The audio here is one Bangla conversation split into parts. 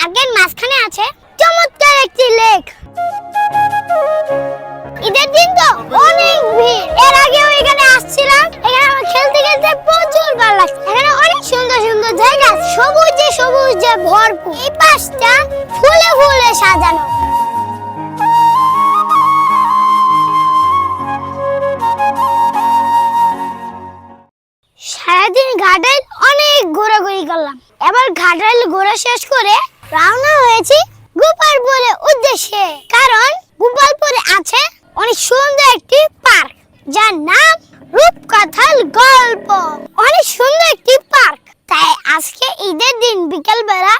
পার্কের মাঝখানে আছে চমৎকার একটি লেক। ঈদের দিন তো অনেক ভিড়। এর আগেও এখানে আসছিলাম। এখানে আমার খেলতে খেলতে প্রচুর ভালো লাগছে। এখানে অনেক সুন্দর সুন্দর জায়গা। সবুজে সবুজে ভরপুর। এই পাশটা ফুলে ফুলে সাজানো। সারাদিন ঘাটাইল অনেক ঘোরাঘুরি করলাম। এবার ঘাটাইল ঘোরা শেষ করে রওনা হয়েছি গোপালপুরের উদ্দেশ্যে। কারণ গোপালপুরে আছে অনেক সুন্দর একটি পার্ক, যার নাম রূপকথার গল্প। অনেক সুন্দর একটি পার্ক। তাই আজকে ঈদের দিন বিকেল বেলা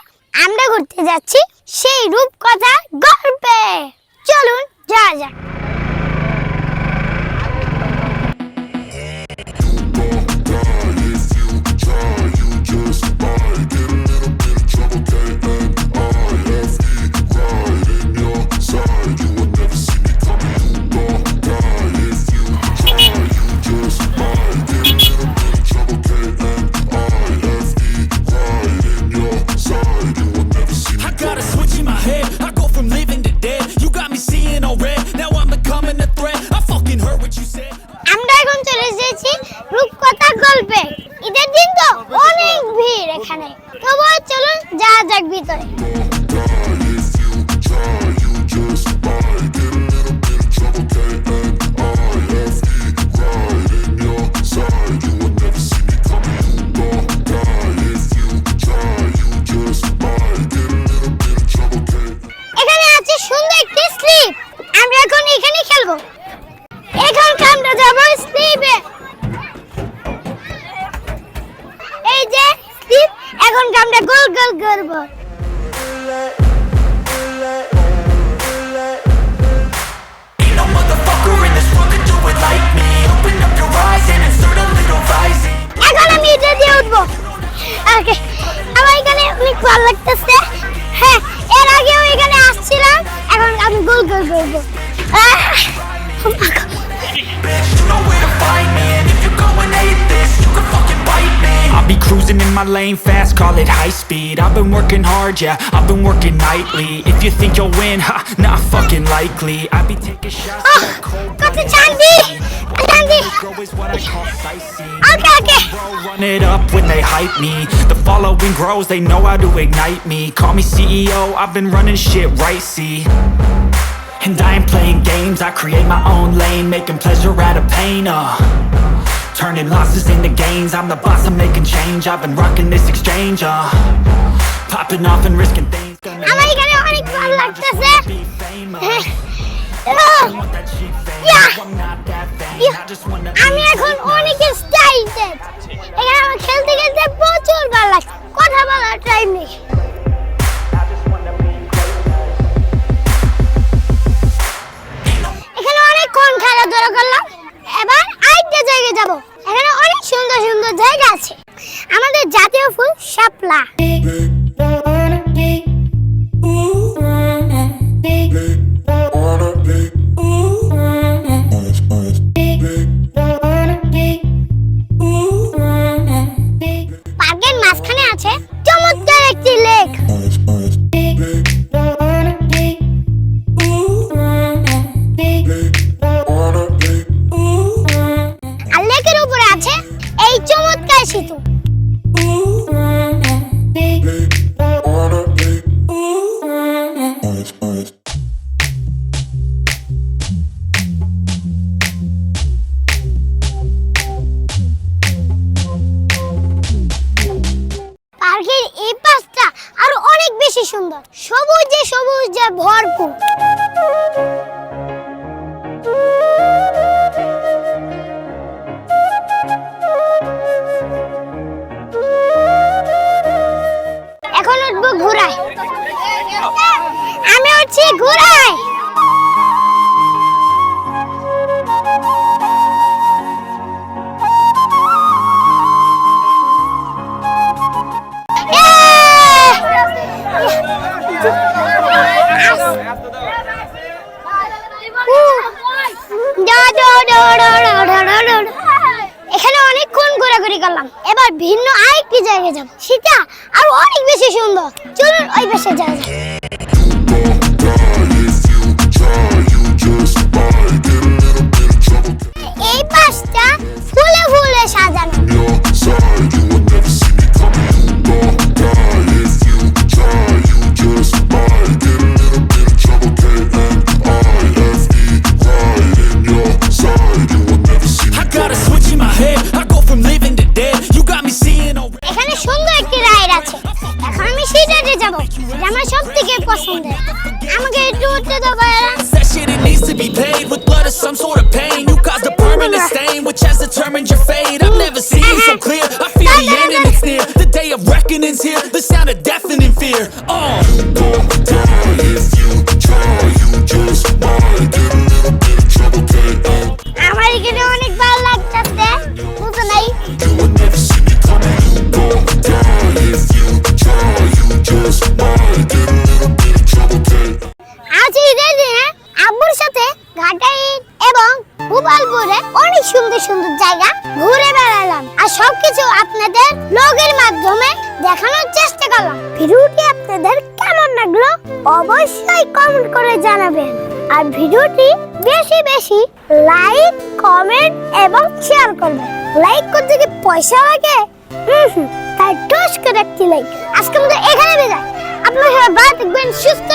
আমরা ঘুরতে যাচ্ছি সেই রূপকথা গল্পে। চলুন যাওয়া যাক। তবুও চলুন যা যাক ভিতরে। Insert a little rising. এখন আমি এটা দিয়ে উঠবো। ওকে, আমার এখানে ভালো লাগতেছে। হ্যাঁ এর এখানে আসছিলাম, এখন আমি গোল গোল করব। Coasting in my lane fast, call it high speed. I've been working hard, yeah, I've been working nightly. If you think you'll win, ha, not fucking likely. I be taking shots oh, got the Chandi! Okay, okay. Run it up when they hype me. The following grows, they know how to ignite me. Call me CEO, I've been running shit right, see. And I ain't playing games, I create my own lane Making pleasure out of pain, uh. Turning losses into gains, I'm the boss, I'm making change. I've been rocking this exchange, uh. Popping off and risking things. আমার এখানে অনেক ভালো লাগতেছে. হ্যাঁ। আমি এখন অনেক এক্সাইটেড এখানে আমার খেলতে খেলতে প্রচুর ভালো লাগছে কথা বলার টাইম নেই এখানে অনেকক্ষণ খেলাধুলা করলাম এবার আরেকটা জায়গায় যাব সুন্দর সুন্দর জায়গা আছে। আমাদের জাতীয় ফুল শাপলা। পার্কের এই পাশটা আরও অনেক বেশি সুন্দর। সবুজে সবুজে ভরপুর। এখানে অনেকক্ষণ ঘোরাঘুরি করলাম। এবার ভিন্ন আরেকটি জায়গায় যাব। সেটা আর অনেক বেশি সুন্দর। চলুন ওই পাশে যাওয়া যাক। যাব এটা আমার সব থেকে পছন্দের আমাকে একটু উঠতে দাও ভাইরা That shit, it needs to be paid with blood or some sort of pain. You caused a permanent stain, which has determined your fate. I've never seen so clear. I feel the end and it's near. The day of reckoning's here. The sound of deafening fear. Oh. গোপালপুরে অনেক সুন্দর সুন্দর জায়গা ঘুরে বেড়ালাম। আর সবকিছু আপনাদের ব্লগের মাধ্যমে দেখানোর চেষ্টা করলাম। ভিডিওটি আপনাদের কেমন লাগল অবশ্যই কমেন্ট করে জানাবেন। আর ভিডিওটি বেশি বেশি লাইক কমেন্ট এবং শেয়ার করবেন। লাইক করতে কি পয়সা লাগে? তাই টস করে একটি লাইক আজকে আমাদের এখানে বিদায়। আপনারা ভালো থাকবেন, সুস্থ